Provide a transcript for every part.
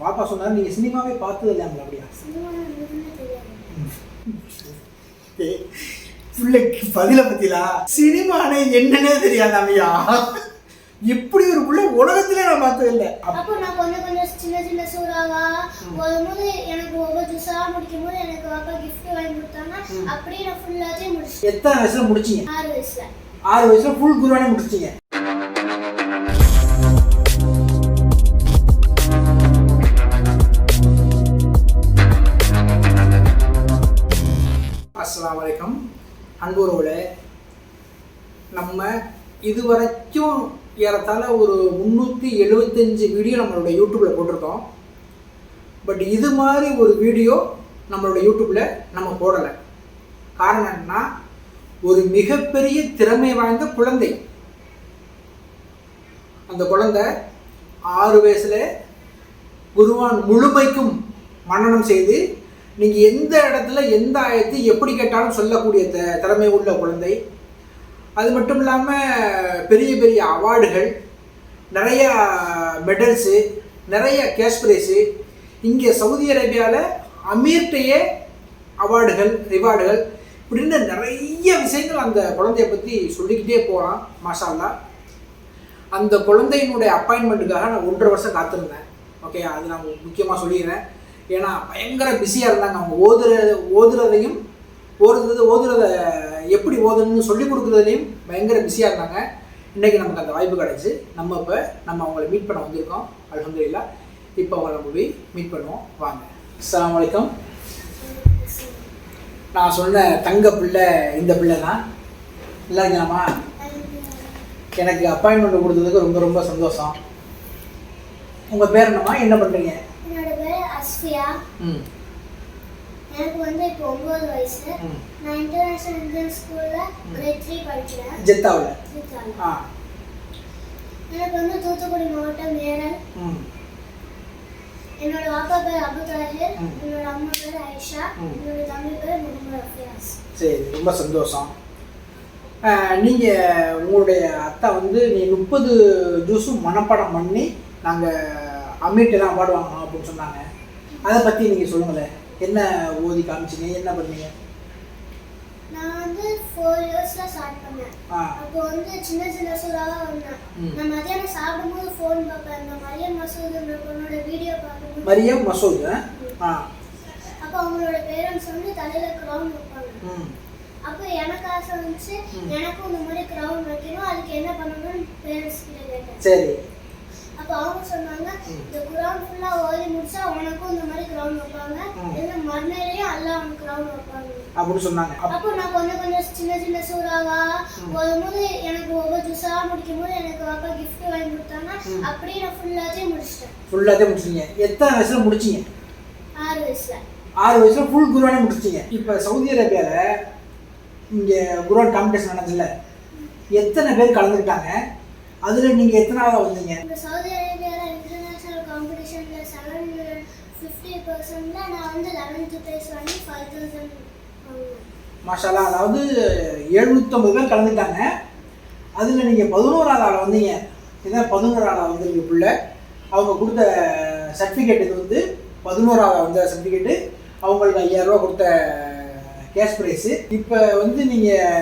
பாப்பா சொன்னாரு நீங்க சினிமாவே பார்த்தது இல்லையாங்களா அப்படியா? தெரியாது பிள்ளைக்கு பதில பத்திலா? சினிமானே என்னன்னே தெரியாதாமையா இப்படி ஒரு பிள்ளை உலகத்திலே நான் பார்த்தது இல்லை அப்போ நான் கொஞ்சம் கொஞ்சம் சின்ன சின்ன சூறாவா வரும்போது எனக்கு ஒவ்வொரு ஜூஸா முடிக்கும் போது எனக்கு அப்பா gift வாங்கி கொடுத்தாங்க. அப்படியே நான் ஃபுல்லாத்தையும் முடிச்சிட்டேன். எத்தனை வயசுல முடிச்சீங்க? ஆறு வயசுல. ஆறு வயசுல ஃபுல் குருவானே முடிச்சிங்க அஸ்லாம் வலைக்கம் அன்புறவுகளே நம்ம இதுவரைக்கும் ஏறத்தாழ ஒரு முந்நூற்றி எழுபத்தஞ்சு வீடியோ நம்மளோட யூடியூப்பில் போட்டிருக்கோம். பட் இது மாதிரி ஒரு வீடியோ நம்மளோட யூடியூப்பில் நம்ம போடலை. காரணம் என்னன்னா ஒரு மிகப்பெரிய திறமை வாய்ந்த குழந்தை. அந்த குழந்தை ஆறு வயசுல குருவான் முழுமைக்கும் மன்னனம் செய்து நீங்கள் எந்த இடத்துல எந்த ஆயத்தை எப்படி கேட்டாலும் சொல்லக்கூடிய த திறமை உள்ள குழந்தை. அது மட்டும் இல்லாமல் பெரிய பெரிய அவார்டுகள் நிறைய மெடல்ஸு நிறைய கேஷ் ப்ரைஸு இங்கே சவுதி அரேபியாவில் அமீர்கிட்டயே அவார்டுகள் ரிவார்டுகள் இப்படின்னு நிறைய விஷயங்கள் அந்த குழந்தைய பற்றி சொல்லிக்கிட்டே போகலாம் மாஷால்லா அந்த குழந்தையினுடைய அப்பாயின்மெண்ட்டுக்காக நான் ஒன்றரை வருஷம் காத்திருந்தேன். ஓகே அது நான் முக்கியமாக சொல்லிடுறேன். ஏன்னா பயங்கர பிஸியாக இருந்தாங்க. அவங்க ஓதுற ஓதுறதையும் ஓதுறது ஓதுறத எப்படி ஓதுறதுன்னு சொல்லி கொடுக்குறதுலையும் பயங்கர பிஸியாக இருந்தாங்க. இன்றைக்கி நமக்கு அந்த வாய்ப்பு கிடச்சி. நம்ம இப்போ நம்ம அவங்கள மீட் பண்ண வந்திருக்கோம். அல்ஹம்துலில்லாஹ் இப்போ அவங்கள நம்ம போய் மீட் பண்ணுவோம். வாங்க. அஸ்லாம் வலைக்கம் நான் சொன்ன தங்க பிள்ளை இந்த பிள்ளை தான். இல்லைங்களாம்மா எனக்கு அப்பாயின்மெண்ட் கொடுத்ததுக்கு ரொம்ப ரொம்ப சந்தோஷம். உங்கள் பேர் என்னம்மா? என்ன பண்ணுறீங்க ம். எனக்கு வந்து இப்போ ஒன்பது வயசு. நான் இன்டர்நேஷனல் இந்தியன் ஸ்கூல்ல கிரேட் த்ரீ படிக்கிறேன். ஜெத்தாவில்? எனக்கு வந்து தூத்துக்குடி மாவட்டம் ஏரல். ம். என்னோட அப்பா பேர் அபு தாஹிர். என்னோட அம்மா பேர் ஐஷா. என்னோட தம்பி பேர் முகமது அஃபியாஸ். சரி ரொம்ப சந்தோஷம். நீங்கள் உங்களுடைய அத்தா வந்து நீ முப்பது ஜூஸும் மனப்பாடம் பண்ணி நாங்கள் அமீட்டெல்லாம் அவார்டு வாங்கணும் அப்படின்னு சொன்னாங்க. அதை பற்றி நீங்கள் சொல்லுங்களேன் என்ன ஓதி காமிச்சிங்க? என்ன பண்ணீங்க? நான் வந்து ஃபோர் இயர்ஸ்ல ஸ்டார்ட் பண்ணேன். அப்போ வந்து சின்ன சின்ன சூறாவா வந்தேன். நான் மதியானம் சாப்பிடும்போது ஃபோன் பார்ப்பேன். இந்த மரியம் மசூதுன்ற பொண்ணோட வீடியோ பார்க்கும்போது. மரியம் மசூத் ஆ? அப்போ அவங்களோட பேரண்ட்ஸ் வந்து தலையில க்ரௌன் வைப்பாங்க. அப்போ எனக்கு ஆசை வந்துச்சு எனக்கும் இந்த மாதிரி க்ரௌன் வைக்கணும். அதுக்கு என்ன பண்ணணும்னு பேரண்ட்ஸ் கிட்ட கேட்டேன். சரி. அப்போ அவங்க சொன்னாங்க. இந்த குரான் ஃபுல்லா ஓதி முடிச்சா உனக்கும் இந்த மாதிரி க்ரௌன் வைப்பாங்க. இல்ல மறுநேரையும் அல்லா அவனுக்கு க்ரௌன் வைப்பாங்க. அப்படின்னு சொன்னாங்க. அப்- அப்போ நான் கொஞ்சம் கொஞ்சம் சின்ன சின்ன சூறாவா வரும்போது எனக்கு ஒவ்வொரு ஜூஸா முடிக்கும் போது எனக்கு அப்பா gift வாங்கி கொடுத்தாங்க. அப்படியே நான் ஃபுல்லாத்தையும் முடிச்சிட்டேன். ஃபுல்லாகவே முடிச்சிங்க எத்தனை வயசுல முடிச்சிங்க? ஆறு வயசுல. ஆறு வயசுல ஃபுல் குருவானே முடிச்சிங்க இப்போ சவுதி அரேபியாவில் இங்கே குருவான் காம்படிஷன் நடந்துச்சுல்ல. எத்தனை பேர் கலந்துக்கிட்டாங்க? அதில் நீங்கள் எத்தனாவது வந்தீங்க? சவுதி அரேபியால இன்டர்நேஷனல் காம்படிஷன்ல செவன் ஃபிஃப்டி பர்சன்ட்ல நான் வந்து லெவன்த் ப்ரைஸ் வாங்கி ஃபைவ் தௌசண்ட் மாஷாலா அதாவது எழுநூற்றம்பது பேர் கலந்துக்கிட்டாங்க அதில் நீங்கள் பதினோராவது ஆளை வந்தீங்க. இதான் பதினோராவது ஆளை வந்திருக்கு பிள்ளை? அவங்க கொடுத்த சர்டிஃபிகேட் இது வந்து பதினோராவது வந்த சர்டிஃபிகேட்டு அவங்களுக்கு ஐயாயிரரூவா கொடுத்த கேஷ் ப்ரைஸு இப்போ வந்து நீங்கள்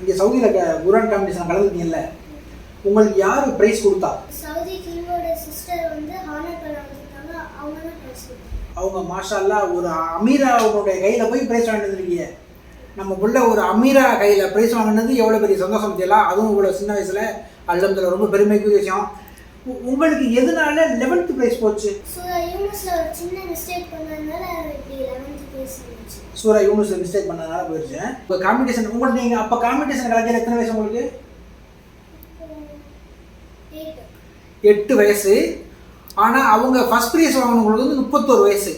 இங்கே சவுதியில் குரான் காம்படிஷன் கலந்துக்கிட்டீங்கல்ல உங்களுக்கு யார் ப்ரைஸ் கொடுத்தா? சவுதி கிங்கோட சிஸ்டர் வந்து ஹானர் பண்ண வந்திருக்காங்க அவங்க தான் ப்ரைஸ் கொடுத்தாங்க. அவங்க மாஷால்லா ஒரு அமீரா அவங்களுடைய கையில் போய் ப்ரைஸ் வாங்கிட்டு வந்திருக்கீங்க. நம்ம புள்ள ஒரு அமீரா கையில் ப்ரைஸ் வாங்கினது எவ்வளோ பெரிய சந்தோஷம் தெரியலாம் அதுவும் இவ்வளோ சின்ன வயசில் அல்ஹம்துலில்லாஹ் ரொம்ப பெருமைக்குரிய விஷயம். உங்களுக்கு எதனால லெவன்த்து ப்ரைஸ் போச்சு? ஸோ யூனிவர்ஸில் ஒரு சின்ன மிஸ்டேக் பண்ணதுனால இப்படி லெவன்த் ப்ரைஸ் இருந்துச்சு சூரா யூனிஸ் மிஸ்டேக் பண்ணதுனால போயிடுச்சு உங்கள் காம்படிஷன் உங்களுக்கு நீங்கள் அப்போ காம்படிஷன் கலைஞர் எத்தனை வயசு உங்களுக்கு எயிட் எட்டு வயசு. ஆனால் அவங்க ஃபஸ்ட் ப்ரைஸ் வாங்கினவங்களுக்கு வந்து முப்பத்தோரு வயசு.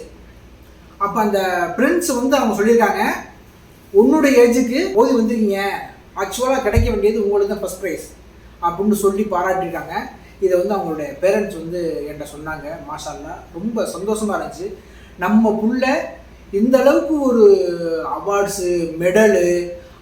அப்போ அந்த பிரின்ஸ் வந்து அவங்க சொல்லியிருக்காங்க உன்னுடைய ஏஜுக்கு ஓதி வந்திருக்கீங்க. ஆக்சுவலாக கிடைக்க வேண்டியது உங்களுக்கு தான் ஃபஸ்ட் ப்ரைஸ் அப்படின்னு சொல்லி பாராட்டியிருக்காங்க. இதை வந்து அவங்களுடைய பேரண்ட்ஸ் வந்து என்கிட்ட சொன்னாங்க. மாஷால்லா ரொம்ப சந்தோஷமாக இருந்துச்சு. நம்ம புள்ள இந்த அளவுக்கு ஒரு அவார்ட்ஸு மெடலு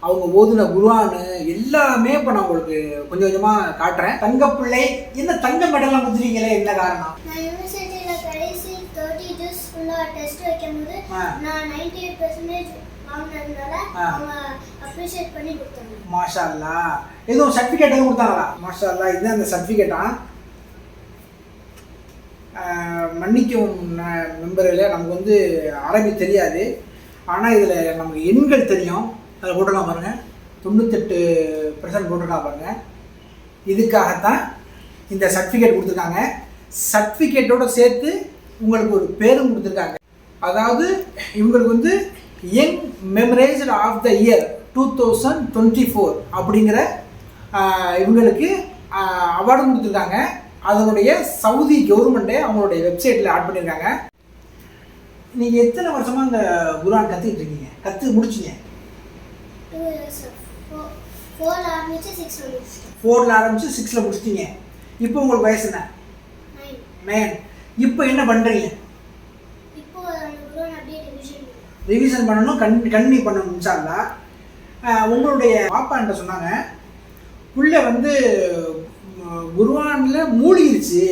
அவங்க ஓதுன குருவானு எல்லாமே இப்போ நான் உங்களுக்கு கொஞ்சம் கொஞ்சமாக காட்டுறேன். தங்கப்பிள்ளை என்ன தங்க மெடலாம் வச்சுருக்கீங்களே என்ன காரணம்? நான் யூனிவர்சிட்டியில் கடைசி தேர்ட் ஃபுல்லாக டெஸ்ட் வைக்கும்போது. நான் நைன்டி எயிட் பர்சன்டேஜ் வாங்கினதுனால. அவங்க அப்ரிஷியேட் பண்ணி கொடுத்தாங்க. மாஷா அல்லா எதுவும் சர்டிஃபிகேட் எதுவும் கொடுத்தாங்களா? மாஷா அல்லா இதுதான் அந்த சர்டிஃபிகேட்டா மன்னிக்கவும் மெம்பர்களே நமக்கு வந்து அரபி தெரியாது. ஆனால் இதில் நமக்கு எண்கள் தெரியும். அதை போட்டுருக்கா பாருங்கள் தொண்ணூத்தெட்டு பர்சன்ட் போட்டிருக்கா பாருங்கள் இதுக்காகத்தான் இந்த சர்டிஃபிகேட் கொடுத்துருக்காங்க. சர்டிஃபிகேட்டோடு சேர்த்து உங்களுக்கு ஒரு பேரும் கொடுத்துருக்காங்க. அதாவது இவங்களுக்கு வந்து young memorised of the year two thousand twenty four அப்படிங்கிற இவங்களுக்கு அவார்டும் கொடுத்துருக்காங்க. அதனுடைய சவுதி கவர்மெண்ட்டே அவங்களுடைய வெப்சைட்டில் ஆட் பண்ணியிருக்காங்க நீங்கள் எத்தனை வருஷமாக இந்த குரான் கற்றுக்கிட்டு இருக்கீங்க? கற்று முடிச்சிங்க. ஃபோர்ல ஆரம்பிச்சு சிக்ஸ்ல சிக்ஸில் முடிச்சிட்டீங்க. இப்போ உங்களுக்கு வயசு என்ன? நைன் இப்போ என்ன பண்ணுறீங்க ரிவிஷன் பண்ணணும் கண் கண்ணி பண்ணணும் இன்ஷால்லா உங்களுடைய பாப்பான்ட்ட சொன்னாங்க. புள்ள வந்து குருவானில் மூழ்கிருச்சு.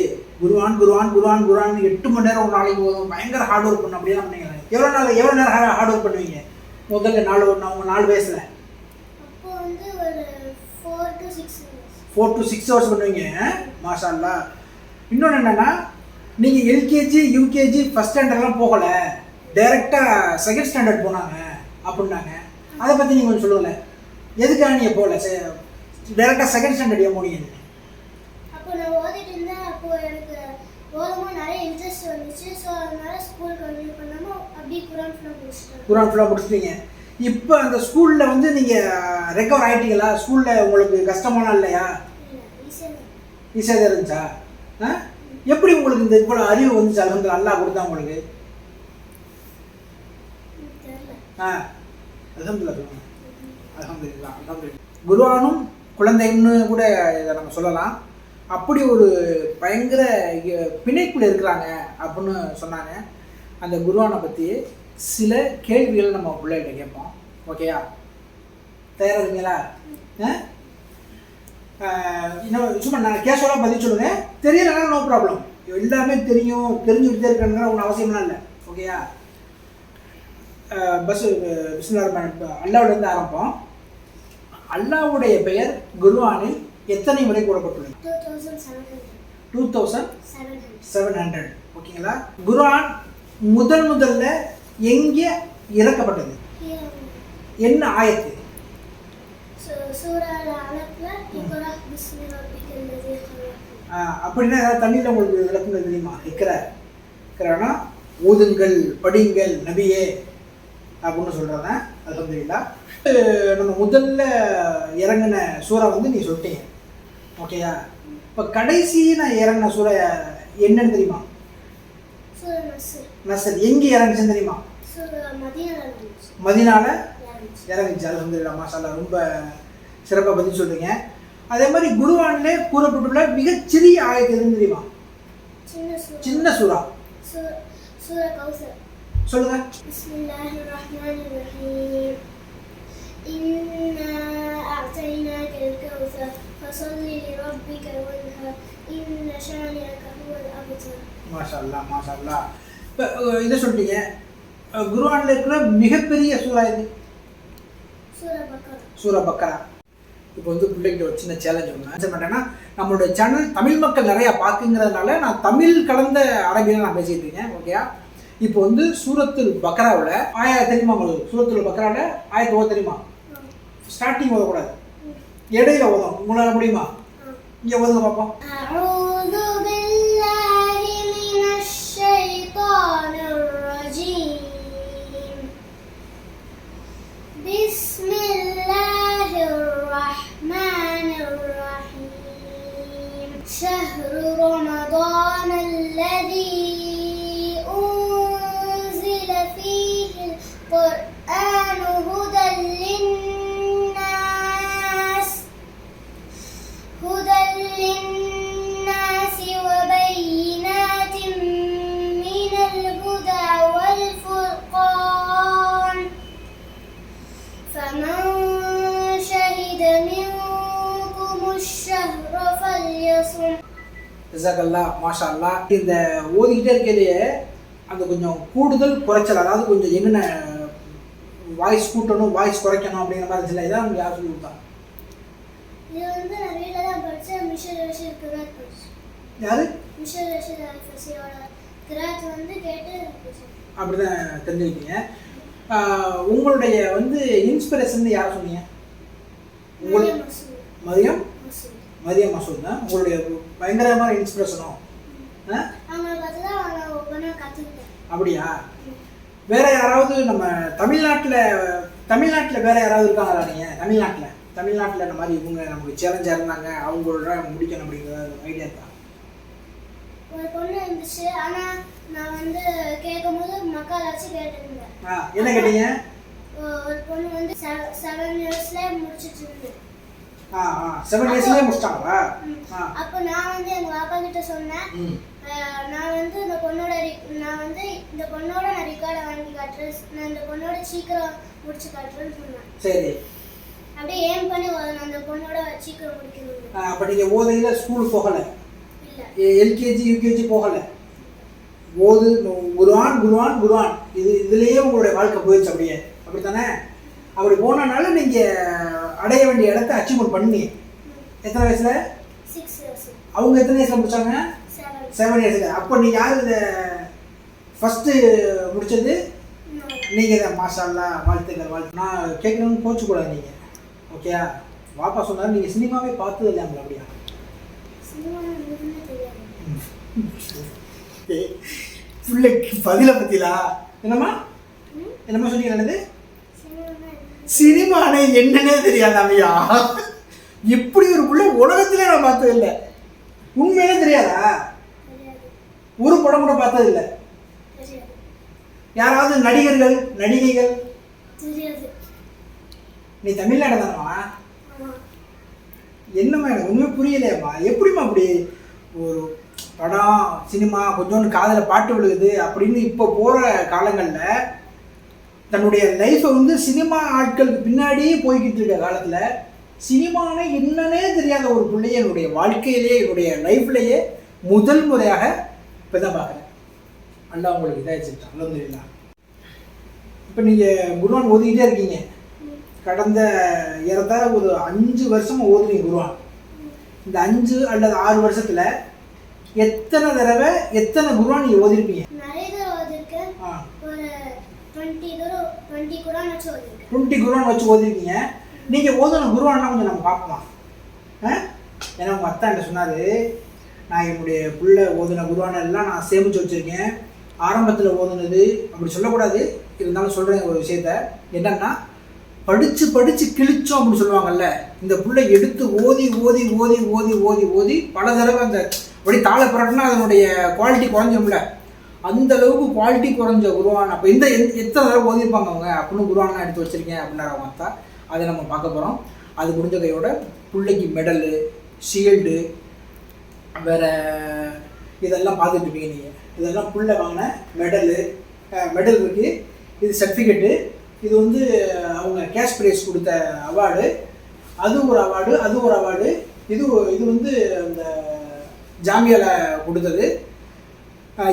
குருவான் குருவான் குருவான் குருவான் எட்டு மணி நேரம் ஒரு நாளைக்கு போதும். பயங்கர ஹார்ட் ஒர்க் பண்ணும் அப்படியே பண்ணீங்க. எவ்வளோ நாள் எவ்வளோ நேரம் ஹார்ட் ஒர்க் பண்ணுவீங்க? முதல்ல நாலு உங்கள் நாலு வயசில்? ஃபோர் டு சிக்ஸ் ஹவர்ஸ் பண்ணுவீங்க. மாஷா இன்னொன்று என்னென்னா நீங்கள் எல்கேஜி யூகேஜி ஃபஸ்ட் ஸ்டாண்டர்ட்லாம் போகலை. டைரெக்டாக செகண்ட் ஸ்டாண்டர்ட் போனாங்க அப்படின்னாங்க. அதை பற்றி நீங்கள் கொஞ்சம் சொல்லுங்களேன். எதுக்காக நீங்கள் போகல? டைரெக்டாக செகண்ட் ஸ்டாண்டர்ட் ஏன் போனீங்க? அப்போ நான் ஓதிட்டு இருந்தேன் அப்போ எனக்கு ஓதும்போது நிறைய இன்ட்ரெஸ்ட் வந்துச்சு. ஸோ அதனால ஸ்கூல் கண்டினியூ பண்ணாமல் அப்படியே குரான் ஃபுல்லாக முடிச்சிட்டேன். குரான் ஃபுல்லாக முடிச்சிட்டீங்க. இப்போ அந்த ஸ்கூலில் வந்து நீங்கள் ரெக்கவர் ஆகிட்டீங்களா ஸ்கூலில் உங்களுக்கு கஷ்டமான இல்லையா? இல்லை ஈஸியாக தான் இருந்துச்சா? ஆ? எப்படி உங்களுக்கு இந்த இவ்வளோ அறிவு வந்துச்சு? அலமது அல்லாஹ் கொடுத்தா உங்களுக்கு? ஆ அல்ஹம்துலில்லாஹ் சொல்லுங்க. அல்ஹம்துலில்லாஹ் அல்ஹம்துலில்லாஹ். குருவானும் குழந்தைன்னு கூட இதை நம்ம சொல்லலாம். அப்படி ஒரு பயங்கர பிணைப்பில் இருக்கிறாங்க அப்படின்னு சொன்னாங்க. அந்த குருவானை பற்றி சில கேள்விகள் நம்ம பிள்ளைகிட்ட கேட்போம். ஓகேயா? தயாராக இருக்கீங்களா? ஆ? இன்னும் சும்மா நான் கேஷுவலாக பதில் சொல்லுங்கள் தெரியலன்னா நோ ப்ராப்ளம் எல்லாமே தெரியும் தெரிஞ்சுக்கிட்டே இருக்கணுங்கிற ஒன்றும் அவசியம்லாம் இல்லை. ஓகேயா? பஸ் விஸ்வநாதன் அல்லாவிலேருந்து ஆரம்பம் அல்லாவுடைய பெயர் குருவானில் எத்தனை முறை கூறப்பட்டுள்ளது? டூ தௌசண்ட் செவன் ஹண்ட்ரட் ஓகேங்களா? குர்ஆன் முதல் முதல்ல எங்கே இறக்கப்பட்டது? என்ன ஆயத்து? அப்படின்னா தண்ணியில் உங்களுக்கு விளக்குங்கள் தெரியுமா? இருக்கிற இருக்கிறான்னா ஓதுங்கள் படியுங்கள் நபியே. அப்படின்னு சொல்கிறத அல்ஹம்துலில்லாஹ் அஹ் நம்ம முதல்ல இறங்கின சூறா வந்து நீ சொல்லிட்டீங்க. ஓகேயா இப்போ கடைசி நான் இறங்கின சூறா என்னன்னு தெரியுமா? நசர். எங்கே இறங்குச்சுன்னு தெரியுமா? மதீனால இறங்குச்சு. அல்ஹம்துலில்லாஹ் மாஷால்லா ரொம்ப சிறப்பாக பதில் சொல்றீங்க அதே மாதிரி குருவானிலே கூறப்பட்டுள்ள மிகச்சிறிய ஆயத்து எதுன்னு தெரியுமா? சின்ன சூறா. சொல்லுங்க. لربك وانهر إن شانئك هو الأبتر மாஷா அல்லா மாஷா அல்லா இப்போ இதை சொல்லிட்டீங்க அஹ், குர்ஆன்ல இருக்கிற மிகப்பெரிய சூறா இது سورة بقرة சூரா பக்கரா இப்போ வந்து பிள்ளைகிட்ட ஒரு சின்ன சேலஞ்ச் ஒன்று ஆன்சர் பண்ணிட்டேன்னா நம்மளுடைய சேனல் தமிழ் மக்கள் நிறையா பார்க்குங்கிறதுனால நான் தமிழ் கலந்த அரபியில் நான் பேசிட்டு இருக்கேன் ஓகேயா இப்போ வந்து சூரத்துல் பக்ராவில் ஆயா தெரியுமா உங்களுக்கு சூரத்துல் பக்ராவில் ஆயத்து ஓத தெரியுமா ஸ்டார்டிங் ஓதக்கூடாது இடையில ஓதும் உங்களால் முடியுமா இங்கே ஓதுங்க பார்ப்போம் ரிசகல்லா மாஷால்லா இந்த ஓதிக்கிட்டே இருக்கையிலேயே அந்த கொஞ்சம் கூடுதல் குறைச்சல். அதாவது கொஞ்சம் என்னென்ன வாய்ஸ் கூட்டணும் வாய்ஸ் குறைக்கணும் அப்படிங்கிற மாதிரி இருந்துச்சு இதான் யார் சொல்லி கொடுத்தாங்க அப்படிதான் தெரிஞ்சுக்கிட்டீங்க. உங்களுடைய வந்து இன்ஸ்பிரேஷன் யார் சொன்னீங்க? மதியம் மசூத் மதியம் மசூத் தான் உங்களுடைய பயங்கரமான இன்ஸ்பிரேஷனும் அப்படியா? வேற யாராவது நம்ம தமிழ்நாட்டில் தமிழ்நாட்டில் வேற யாராவது இருக்காங்களா நீங்கள் தமிழ்நாட்டில். தமிழ்நாட்டில் இந்த மாதிரி இவங்க நமக்கு சேலஞ்சாக இருந்தாங்க அவங்களோட முடிக்கணும் அப்படிங்கிற ஐடியா இருக்கா? ஒரு பொண்ணு இருந்துச்சு. ஆனால் நான் வந்து கேட்கும்போது மக்கள் வச்சு கேட்டிருந்தேன் ஆ என்ன கேட்டீங்க? ஒரு பொண்ணு வந்து செவன் இயர்ஸ்லேயே முடிச்சிட்டு இருந்து ஆ ஆ செவன் டேஸ்லேயே முடிச்சிட்டாங்களா? ஆ. அப்போ நான் வந்து எங்கள் பாப்பா கிட்ட சொன்னேன். நான் வந்து இந்த பொண்ணோட நான் வந்து இந்த பொண்ணோட நான் ரெக்கார்டை வாங்கி காட்டுறேன். நான் இந்த பொண்ணோட சீக்கிரம் முடிச்சு காட்டுறேன்னு சொன்னேன். சரி. அப்படியே ஏம் பண்ணி அந்த பொண்ணோட சீக்கிரம் முடிக்கணும் அப்போ நீங்கள் ஓதையில் ஸ்கூல் போகலை? எல்கேஜி யூகேஜி போகலை? ஓது குருவான் குருவான் குருவான். இது இதுலேயே உங்களுடைய வாழ்க்கை போயிடுச்சு அப்படியே. அப்படி தானே அப்படி போனனால நீங்கள் அடைய வேண்டிய இடத்த அச்சீவ்மெண்ட் பண்ணி எத்தனை வயசில்? அவங்க எத்தனை வயசில் முடிச்சாங்க? செவன் இயர்ஸில் அப்போ நீங்கள் யார் இதை ஃபஸ்ட்டு முடிச்சது? நீங்கள் தான். மாஷால்லா வாழ்த்துக்கள் வாழ்த்து. நான் கேட்கணும்னு கோச்சக்கூடாது நீங்கள் ஓகேயா வாப்பா சொன்னார் நீங்கள் சினிமாவே பார்த்தது இல்லையாங்களா அப்படியா? பிள்ளைக்கு பதில பத்திலா? என்னம்மா? ம்? என்னம்மா சொன்னீங்க என்னது? சினிமானே என்னன்னே தெரியாது அவையா இப்படி ஒரு பிள்ளை உலகத்திலே நான் பார்த்தது இல்லை உண்மையிலே தெரியாதா? ஒரு படம் கூட பார்த்தது இல்லை யாராவது நடிகர்கள் நடிகைகள்? நீ தமிழ்நாடு தானம்மா? என்னம்மா எனக்கு ஒன்றுமே புரியலையம்மா. எப்படிம்மா அப்படி ஒரு படம் சினிமா கொஞ்சோண்டு காதில் பாட்டு விழுகுது அப்படின்னு இப்போ போகிற காலங்களில் தன்னுடைய லைஃப்பை வந்து சினிமா ஆட்களுக்கு பின்னாடியே போய்கிட்டு இருக்க காலத்தில் சினிமானே என்னன்னே தெரியாத ஒரு பிள்ளைய என்னுடைய வாழ்க்கையிலேயே என்னுடைய லைஃப்லேயே முதல் முறையாக இப்போ தான் பார்க்குறேன். அல்லா உங்களுக்கு இதாகிடுச்சு அலமதுல்லா. இப்போ நீங்கள் குருவான் ஓதிக்கிட்டே இருக்கீங்க. கடந்த ஏறத்தாழ ஒரு அஞ்சு வருஷமா ஓதுனீங்க குருவான். இந்த அஞ்சு அல்லது ஆறு வருஷத்துல எத்தனை தடவை எத்தனை குருவான் நீங்க ஓதிருப்பீங்க நிறைய தடவை ஓதிருக்கேன் ஒரு டுவெண்ட்டி குரான் வச்சு ஓதிருக்கீங்க. நீங்கள் ஓதுன குருவானா கொஞ்சம் நம்ம பார்க்கலாம் ஆ? ஏன்னா உங்கள் அத்தா என்ன சொன்னாரு நான் என்னுடைய பிள்ளை ஓதுன குருவான எல்லாம் நான் சேமிச்சு வச்சிருக்கேன். ஆரம்பத்தில் ஓதுனது அப்படி சொல்லக்கூடாது. இருந்தாலும் சொல்கிறேன் ஒரு விஷயத்த. என்னன்னா படித்து படித்து கிழிச்சோம் அப்படின்னு சொல்லுவாங்கல்ல இந்த புள்ளை எடுத்து ஓதி ஓதி ஓதி ஓதி ஓதி ஓதி பல தடவை அந்த அப்படி தாழை புரட்டினா அதனுடைய குவாலிட்டி குறைஞ்சிரும்ல. அந்த அளவுக்கு குவாலிட்டி குறைஞ்ச குருவான். அப்போ இந்த எந்த- எத்தனை தடவை ஓதிருப்பாங்க அவங்க? அப்படின்னு குருவான்லாம் எடுத்து வச்சிருக்கேன் அப்படின்னு அவங்க அதை நம்ம பார்க்க போகிறோம் அது முடிஞ்ச கையோட பிள்ளைக்கு மெடலு ஷீல்டு வேற இதெல்லாம் பார்த்துட்டு இருப்பீங்க நீங்கள் இதெல்லாம் புள்ள வாங்கின மெடலு மெடல் இருக்குது இது சர்டிஃபிகேட்டு இது வந்து அவங்க கேஷ் ப்ரைஸ் கொடுத்த அவார்டு அது ஒரு அவார்டு அது ஒரு அவார்டு இது இது வந்து அந்த ஜாமியாவில் கொடுத்தது.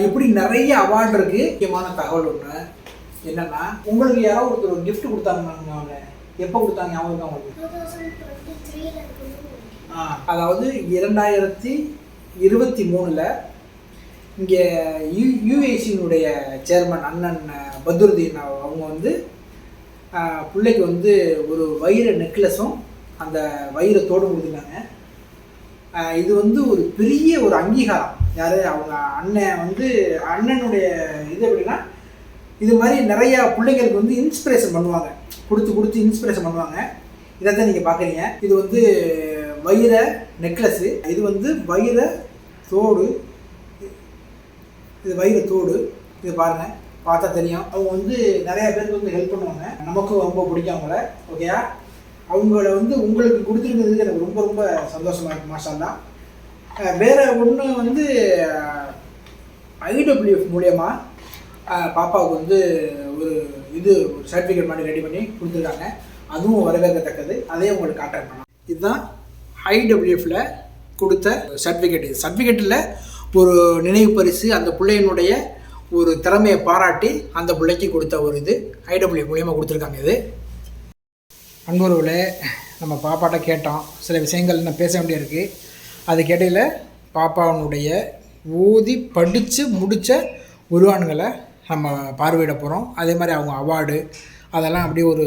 இப்படி நிறைய அவார்டு இருக்கு. முக்கியமான தகவல் ஒன்று என்னன்னா உங்களுக்கு யாராவது ஒருத்தர் ஒரு கிஃப்ட் கொடுத்தாங்க அவங்க எப்போ கொடுத்தாங்க ஞாபகம் அவங்களுக்கு ஆ, அதாவது இரண்டாயிரத்தி இருபத்தி மூணில் இங்கே யூ யூஏசியினுடைய சேர்மன் அண்ணன் பத்ருதீன் அவங்க வந்து பிள்ளைக்கு வந்து ஒரு வைர நெக்லஸும் அந்த வைரத்தோடும் கொடுத்துருக்காங்க இது வந்து ஒரு பெரிய ஒரு அங்கீகாரம். யார்? அவங்க அண்ணன் வந்து அண்ணனுடைய இது எப்படின்னா இது மாதிரி நிறையா பிள்ளைங்களுக்கு வந்து இன்ஸ்பிரேஷன் பண்ணுவாங்க. கொடுத்து கொடுத்து இன்ஸ்பிரேஷன் பண்ணுவாங்க. இதை தான் நீங்கள் பார்க்குறீங்க. இது வந்து வைர நெக்லஸ்ஸு இது வந்து வைர தோடு. இது வைர தோடு. இது பாருங்கள் பார்த்தா தெரியும். அவங்க வந்து நிறைய பேருக்கு வந்து ஹெல்ப் பண்ணுவாங்க. நமக்கும் ரொம்ப பிடிக்கும் அவங்கள. ஓகேயா அவங்கள வந்து உங்களுக்கு கொடுத்துருக்கிறதுக்கு எனக்கு ரொம்ப ரொம்ப சந்தோஷமாக இருக்கு மாஷா வேற ஒன்று வந்து ஐடபிள்யூஎஃப் மூலயமா பாப்பாவுக்கு வந்து ஒரு இது ஒரு சர்டிஃபிகேட் மாதிரி ரெடி பண்ணி கொடுத்துருக்காங்க. அதுவும் வரவேற்கத்தக்கது. அதையும் உங்களுக்கு கான்டாக்ட் பண்ணலாம். இதுதான் ஐடபிள்யூஎஃப்ல கொடுத்த சர்டிஃபிகேட் இது சர்டிஃபிகேட்டில் ஒரு நினைவு பரிசு அந்த பிள்ளையினுடைய ஒரு திறமையை பாராட்டி அந்த பிள்ளைக்கு கொடுத்த ஒரு இது. ஐடபிள்யூ மூலியமாக கொடுத்துருக்காங்க இது. அன்புறவுகளே நம்ம பாப்பாட்ட கேட்டோம். சில விஷயங்கள் இன்னும் பேச வேண்டியிருக்கு. அதுக்கிடையில் பாப்பாவனுடைய ஊதி படித்து முடித்த உருவானுங்களை நம்ம பார்வையிட போகிறோம் அதே மாதிரி அவங்க அவார்டு அதெல்லாம் அப்படியே ஒரு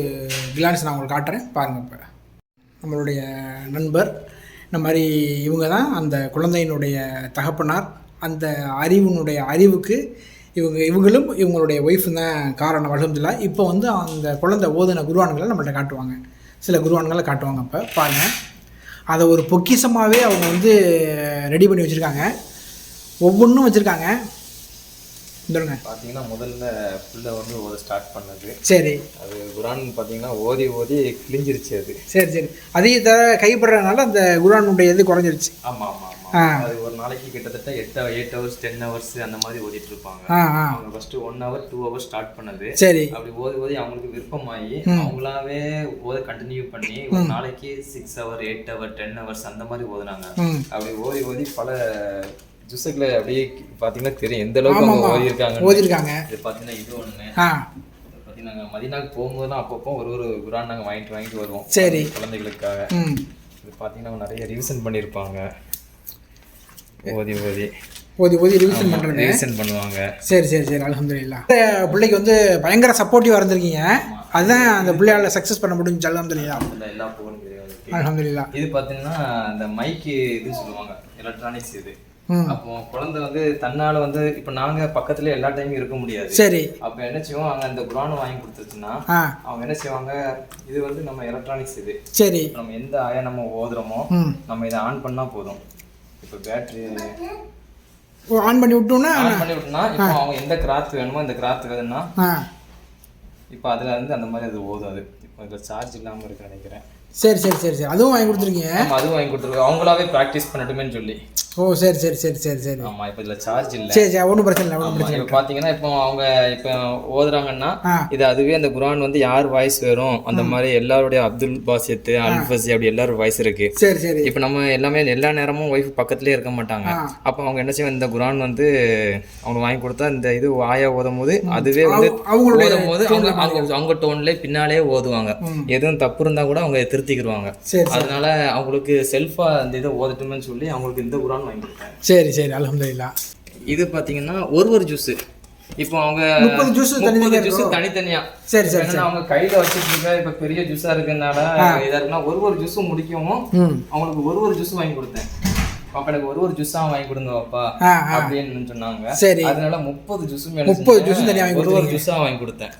கிளான்ஸ் நான் உங்களுக்கு காட்டுறேன். பாருங்கள் இப்போ. நம்மளுடைய நண்பர் இந்த மாதிரி இவங்க தான் அந்த குழந்தையினுடைய தகப்பனார். அந்த அறிவினுடைய அறிவுக்கு இவங்க இவங்களும் இவங்களுடைய ஒய்ஃபும் தான் காரணம். அலமதுல்லா இப்போ வந்து அந்த குழந்தை ஓதுன குருவான்களை நம்மள்ட்ட காட்டுவாங்க. சில குருவான்களை காட்டுவாங்க இப்போ. பாருங்கள் அதை ஒரு பொக்கிஷமாகவே அவங்க வந்து ரெடி பண்ணி வச்சுருக்காங்க. ஒவ்வொன்றும் வச்சுருக்காங்க. சொல்லுங்க பார்த்தீங்கன்னா முதல்ல புள்ள வந்து ஓத ஸ்டார்ட் பண்ணது. சரி. அது குரான் பார்த்தீங்கன்னா ஓதி ஓதி கிழிஞ்சிருச்சு அது. சரி சரி. அதிக த கைப்படுறதுனால அந்த குரானுடைய இது குறைஞ்சிருச்சு. ஆமாம் ஆமாம் அது ஒரு நாளைக்கு கிட்டத்தட்ட எட்டு எயிட் ஹவர்ஸ் டென் ஹவர்ஸ் அந்த மாதிரி ஓதிட்டு இருப்பாங்க. அவங்க first one hour two hours start பண்ணது. சரி. அப்படி ஓதி ஓதி அவங்களுக்கு விருப்பமாகி அவங்களாவே ஓத கண்டினியூ பண்ணி ஒரு நாளைக்கு six hour eight hour ten hours அந்த மாதிரி ஓதுனாங்க. அப்படி ஓதி ஓதி பல ஜுஸுகளை அப்படியே பார்த்தீங்கன்னா தெரியும். எந்த அளவுக்கு அவங்க ஓதி இருக்காங்க ஓதிருக்காங்க இது பார்த்தீங்கன்னா இது ஒன்று ஆ. பார்த்தீங்கன்னா மதினாக்கு போகும்போதெல்லாம் அப்பப்போ ஒரு ஒரு குரான் நாங்கள் வாங்கிட்டு வாங்கிட்டு வருவோம். சரி. குழந்தைகளுக்காக. இது பார்த்தீங்கன்னா நிறைய ரிவிஷன் பண்ணியிருப்பாங்க. ஓதி ஓதி. ஓதி ஓதி ரிவிஷன் பண்ணுறது ரிவிஷன் பண்ணுவாங்க. சரி சரி சரி. அலமதுல்லா பிள்ளைக்கு வந்து பயங்கர சப்போர்ட்டிவாக இருந்திருக்கீங்க. அதுதான் அந்த பிள்ளையால சக்ஸஸ் பண்ண முடிஞ்சு அலமதுல்லா அதில் எல்லா புகழும் இறைவனுக்கு. அலமதுல்லா இது பார்த்தீங்கன்னா இந்த மைக்கு இது சொல்லுவாங்க. எலக்ட்ரானிக்ஸ் இது. அப்போ குழந்தை வந்து தன்னால வந்து இப்போ நாங்க பக்கத்துல எல்லா டைமும் இருக்க முடியாது. சரி. அப்போ என்ன செய்வோம்? அங்க அந்த குரானை வாங்கி கொடுத்துருச்சுன்னா அவங்க என்ன செய்வாங்க? இது வந்து நம்ம எலக்ட்ரானிக்ஸ் இது. சரி. நம்ம எந்த ஆயா நம்ம ஓதுறோமோ நம்ம இதை ஆன் பண்ணா போதும். இப்போ பேட்டரி ஆன் பண்ணி விட்டோன்னா ஆன் பண்ணி விட்டோம்னா இப்போ அவங்க எந்த கிராத் வேணுமோ இந்த கிராத் வேணும்னா இப்போ அதுல இருந்து அந்த மாதிரி அது ஓதும் அது இப்போ இதில் சார்ஜ் இல்லாம இருக்கு நினைக்கிறேன். சரி சரி சரி சரி. அதுவும் வாங்கி கொடுத்துருக்கீங்க. அதுவும் வாங்கி கொடுத்துருக்கோம். அவங்களாவே ப்ராக்டிஸ் பண்ணட்டுமேன்னு சொல்லி. ஓ சரி சரி சரி சரி சரி. ஆமா இப்போ இதுல சார்ஜ் இல்ல. சரி சரி ஒன்றும் பிரச்சனை இல்லை ஒன்றும் பிரச்சனை இப்போ பாத்தீங்கன்னா இப்போ அவங்க இப்போ ஓதுறாங்கன்னா இது அதுவே அந்த குரான் வந்து யார் வாய்ஸ் வரும்? அந்த மாதிரி எல்லாருடைய அப்துல் பாசியத்து அல்பசி அப்படி எல்லாரும் வாய்ஸ் இருக்கு. சரி சரி. இப்போ நம்ம எல்லாமே எல்லா நேரமும் ஒய்ஃப் பக்கத்துலயே இருக்க மாட்டாங்க. அப்போ அவங்க என்ன செய்வாங்க? இந்த குரான் வந்து அவங்க வாங்கி கொடுத்தா இந்த இது ஆயா ஓதும் போது அதுவே வந்து அவங்க- ஓதும் போது அவங்க அவங்க டோன்ல பின்னாலே ஓதுவாங்க. எதுவும் தப்பு இருந்தா கூட அவங்க திருத்திக்கிடுவாங்க அதனால அவங்களுக்கு செல்ஃபா அந்த இதை ஓதட்டுமேன்னு சொல்லி அவங்களுக்கு இந்த குரான் கொடுத்தேன் சரி சரி அலமதுல்லா இது பாத்தீங்கன்னா ஒரு ஒரு ஜூஸ் இப்போ அவங்க முப்பது ஜூஸ் தனித்தனியா ஜூஸ் தனித்தனியா. சரி சரி அவங்க கையில வச்சிட்டு இருக்க இப்ப பெரிய ஜூஸா இருக்கறனால இதா இருக்குன்னா ஒரு ஒரு ஜூஸும் முடிக்கவும் அவங்களுக்கு ஒரு ஒரு ஜூஸ் வாங்கி கொடுத்தேன். பாப்பா எனக்கு ஒரு ஒரு ஜூஸா வாங்கி கொடுங்க பாப்பா அப்படின்னு சொன்னாங்க. சரி. அதனால முப்பது ஜூஸும் முப்பது juice தனியா வாங்கி ஒரு ஒரு ஜூஸா வாங்கி கொடுத்தேன்.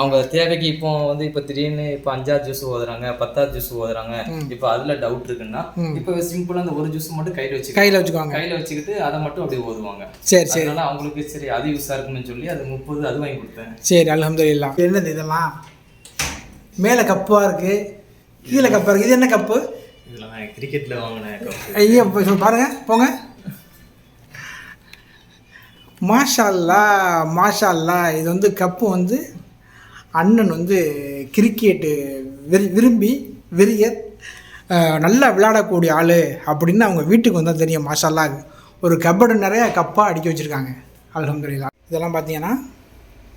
அவங்க தேவைக்கு இப்போ வந்து இப்ப திடீர்னு இப்ப அஞ்சாறு ஜூஸ் ஓதுறாங்க பத்தாவது ஜூஸ் ஓதுறாங்க. இப்ப அதுல டவுட் இருக்குன்னா இப்ப சிம்பிளா அந்த ஒரு ஜூஸ் மட்டும் கையில வச்சு கையில் வச்சுக்கோங்க கையில வச்சுக்கிட்டு அதை மட்டும் அப்படியே ஓதுவாங்க. சரி சரி. அதனால அவங்களுக்கு சரி அது யூஸா இருக்கும்னு சொல்லி அது முப்பது அது வாங்கி கொடுத்தேன். சரி அல்ஹம்துலில்லா. என்னது இதெல்லாம்? மேலே கப்பாக இருக்குது கீழே கப்பாக இருக்குது இது என்ன கப்பு? கிரிக்கெட்டில் வாங்கினேன் கிரிக்கெட்ல ஐயா இப்போ பாருங்க போங்க. மாஷால்லா மாஷால்லா மாஷா இது வந்து கப்பு வந்து அண்ணன் வந்து கிரிக்கெட்டு விரு விரும்பி விரிய நல்லா விளையாடக்கூடிய ஆள் அப்படின்னு அவங்க வீட்டுக்கு வந்தால் தெரியும் மாஷால்லா. ஒரு கபடு நிறையா கப்பாக அடுக்கி வச்சுருக்காங்க அலமதுல்லா இதெல்லாம் பார்த்தீங்கன்னா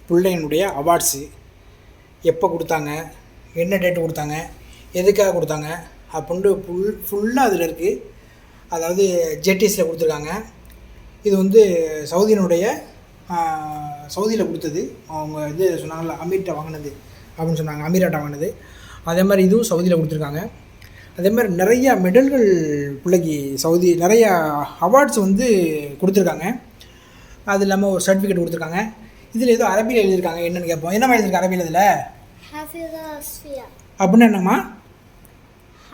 பிள்ளையனுடைய அவார்ட்ஸு எப்போ கொடுத்தாங்க என்ன டேட்டு கொடுத்தாங்க எதுக்காக கொடுத்தாங்க அப்படின்ட்டு ஃபுல் ஃபுல்லாக அதில் இருக்குது அதாவது ஜெட்டிஸில் கொடுத்துருக்காங்க. இது வந்து சவுதியினுடைய சவுதியில் கொடுத்தது. அவங்க இது சொன்னாங்கல்ல அமீர்கிட்ட வாங்கினது அப்படின்னு சொன்னாங்க அமீராட்ட வாங்கினது. அதே மாதிரி இதுவும் சவுதியில் கொடுத்துருக்காங்க. அதே மாதிரி நிறையா மெடல்கள் பிள்ளைக்கு சவுதி நிறையா அவார்ட்ஸ் வந்து கொடுத்துருக்காங்க. அது இல்லாமல் ஒரு சர்டிஃபிகேட் கொடுத்துருக்காங்க. இதில் ஏதோ அரபியில் எழுதியிருக்காங்க என்னென்னு கேட்போம். என்ன எழுதியிருக்கு அரபியில் இதில்? அப்படின்னு என்னம்மா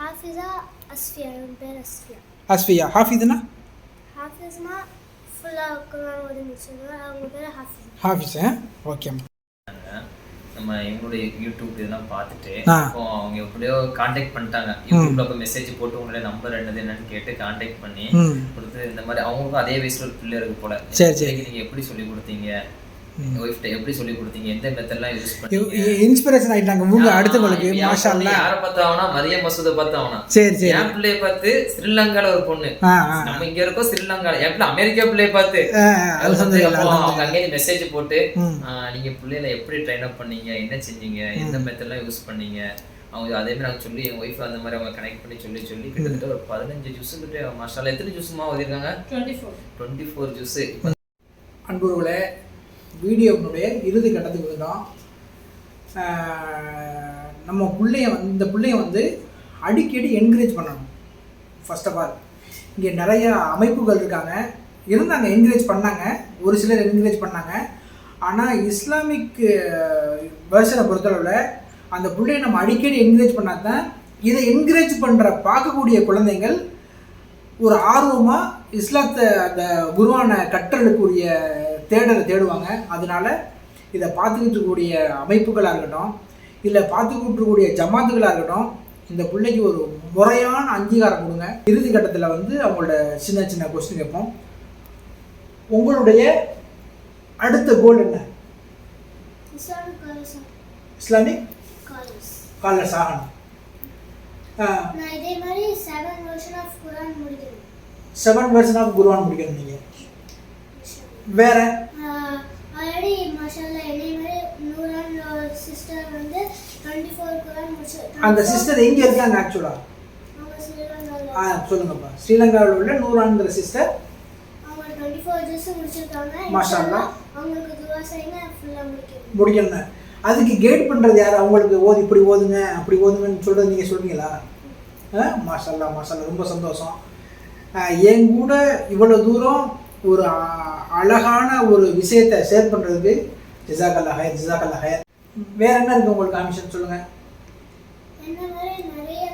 ஹாஃபிதா அஸ்ஃபியா என் பேர் அஸ்ஃபியா அஸ்ஃபியா ஹாஃபிதுனா ஹாஃபிஸ்னா ஃபுல்லாக குரான் ஓதி முடிச்சிருக்காங்க அவங்க பேர் ஹாஃபிஸ் ஹாஃபிஸ் ஓகேம்மா நம்ம எங்களுடைய யூடியூப் இதெல்லாம் பார்த்துட்டு. இப்போ அவங்க எப்படியோ காண்டாக்ட் பண்ணிட்டாங்க. யூடியூப்ல போய் மெசேஜ் போட்டு உங்களுடைய நம்பர் என்னது என்னன்னு கேட்டு காண்டாக்ட் பண்ணி கொடுத்து இந்த மாதிரி அவங்களுக்கும் அதே வயசுல ஒரு பிள்ளை இருக்கு போல. சரி, சரி. இன்னைக்கு நீங்க எப்படி சொல்லி கொடுத்தீங்க? ஒய்ஃப்ட்ட எப்படி சொல்லி கொடுத்தீங்க? எந்த மெத்தட்லாம் யூஸ் பண்ணீங்க? இன்ஸ்பிரேஷன் ஆயிட்டாங்க. உங்க அடுத்தவங்களுக்கு மாஷா பொண்ணு அல்லாஹ். யாரை பார்த்தாவனா மரியம் மசூதை பார்த்தாவனா சரி சரி. என் பிள்ளைய பார்த்து ஸ்ரீலங்கால ஒரு பொண்ணு. நம்ம இங்க இருக்கோம் ஸ்ரீலங்கால. என் பிள்ளை அமெரிக்கா பிள்ளைய பார்த்து. அவங்க அல்ஹம்துலில்லாஹ். அங்கே மெசேஜ் போட்டு நீங்க பிள்ளைல எப்படி ட்ரைன் அப் பண்ணீங்க? என்ன செஞ்சீங்க? எந்த மெத்தட்லாம் யூஸ் பண்ணீங்க? அவங்க அதே மாதிரி நாங்க சொல்லி என் ஒய்ஃப் அந்த மாதிரி அவங்க கனெக்ட் பண்ணி சொல்லி சொல்லி கிட்டத்தட்ட ஒரு பதினஞ்சு ஜூஸ் கிட்ட மாஷால எத்தனை ஜூஸ்மா ஓதிருக்காங்க? டுவெண்ட்டி ஃபோர் ஜூஸ் அன்புறவுகளே வீடியோனுடைய இறுதி கட்டத்துக்கு வந்துட்டோம். நம்ம பிள்ளைய வந்து இந்த பிள்ளைய வந்து அடிக்கடி என்கரேஜ் பண்ணணும். ஃபர்ஸ்ட் ஆஃப் ஆல் இங்கே நிறைய அமைப்புகள் இருக்காங்க. இருந்தாங்க என்கரேஜ் பண்ணாங்க. ஒரு சிலர் என்கரேஜ் பண்ணாங்க. ஆனால் இஸ்லாமிக் வேர்ஷனை பொறுத்தளவில் அந்த பிள்ளைய நம்ம அடிக்கடி என்கரேஜ் பண்ணால் தான் இதை என்கரேஜ் பண்ணுற பார்க்கக்கூடிய குழந்தைகள் ஒரு ஆர்வமாக இஸ்லாத்தை அந்த குருவான கற்றலுக்குரிய தேடலை தேடுவாங்க. அதனால இதை பார்த்துக்கிட்டு இருக்கக்கூடிய அமைப்புகளாக இருக்கட்டும் இல்லை பார்த்துக்கிட்டு இருக்கக்கூடிய ஜமாத்துகளாக இருக்கட்டும் இந்த பிள்ளைக்கு ஒரு முறையான அங்கீகாரம் கொடுங்க. இறுதி கட்டத்தில் வந்து அவங்களோட சின்ன சின்ன கொஸ்டின் கேட்போம். உங்களுடைய அடுத்த கோல் என்ன? இஸ்லாமிக் காலர்ஸ் ஆகணும் செவன் வருஷன் ஆஃப் குரான் முடிக்கணும். நீங்கள் வேற? ஆல்ரெடி மாஷால்லா என்னை மாதிரி நூறான் சிஸ்டர் வந்து டுவெண்ட்டி ஃபோர் குரான் முடிச்சு அந்த சிஸ்டர் எங்கே இருக்காங்க ஸ்ரீலங்காவில் ஆ? சொல்லுங்கப்பா. ஸ்ரீலங்காவில் உள்ள நூறான்கிற சிஸ்டர் அவங்க டுவெண்ட்டி ஃபோர் ஜூஸ் முடிச்சிருக்காங்க. மாஷா அல்லாஹ். அவங்களுக்கு துவா செய்யுங்க ஃபுல்லாக முடிக்கணும். முடிக்கணும் அதுக்கு கைட் பண்ணுறது யார்? அவங்களுக்கு ஓது இப்படி ஓதுங்க அப்படி ஓதுங்கன்னு சொல்கிறது நீங்கள் சொல்றீங்களா? ஆ மாஷல்லா மாஷல்லா ரொம்ப சந்தோஷம். என் கூட இவ்வளோ தூரம் ஒரு அழகான ஒரு விஷயத்தை ஷேர் பண்ணுறதுக்கு ஜிசாக்கல்லா ஹயர் ஜிசாக்கல்லா ஹயர் வேற என்ன இருக்குது உங்களுக்கு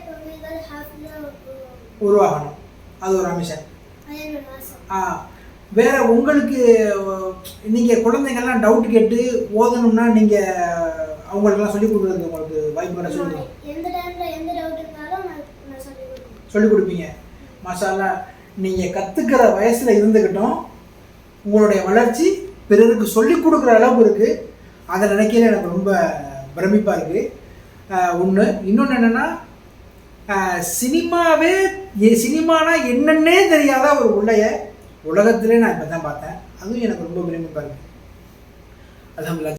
குழந்தைகள் ஹாஃபில் உருவாகணும். அது ஒரு ஆசை. ஆ வேற உங்களுக்கு நீங்கள் குழந்தைங்கள்லாம் டவுட் கேட்டு ஓதணும்னா நீங்கள் அவங்களுக்கெல்லாம் சொல்லிக் கொடுக்குறதுக்கு உங்களுக்கு வாய்ப்பு வர சொல்லுங்க. சொல்லி கொடுப்பீங்க. மாஷால்லா நீங்கள் கற்றுக்கிற வயசில் இருந்துக்கிட்டும் உங்களுடைய வளர்ச்சி பிறருக்கு சொல்லிக் கொடுக்குற அளவுக்கு இருக்குது அதை நினைக்கையில எனக்கு ரொம்ப பிரமிப்பாக இருக்குது ஒன்று இன்னொன்று என்னென்னா சினிமாவே எ- சினிமானா என்னன்னே தெரியாத ஒரு உள்ளைய உலகத்திலே நான் இப்போ தான் பார்த்தேன். அதுவும் எனக்கு ரொம்ப பிரமிப்பாக இருக்குது அல்ஹம்துலில்லாஹ்.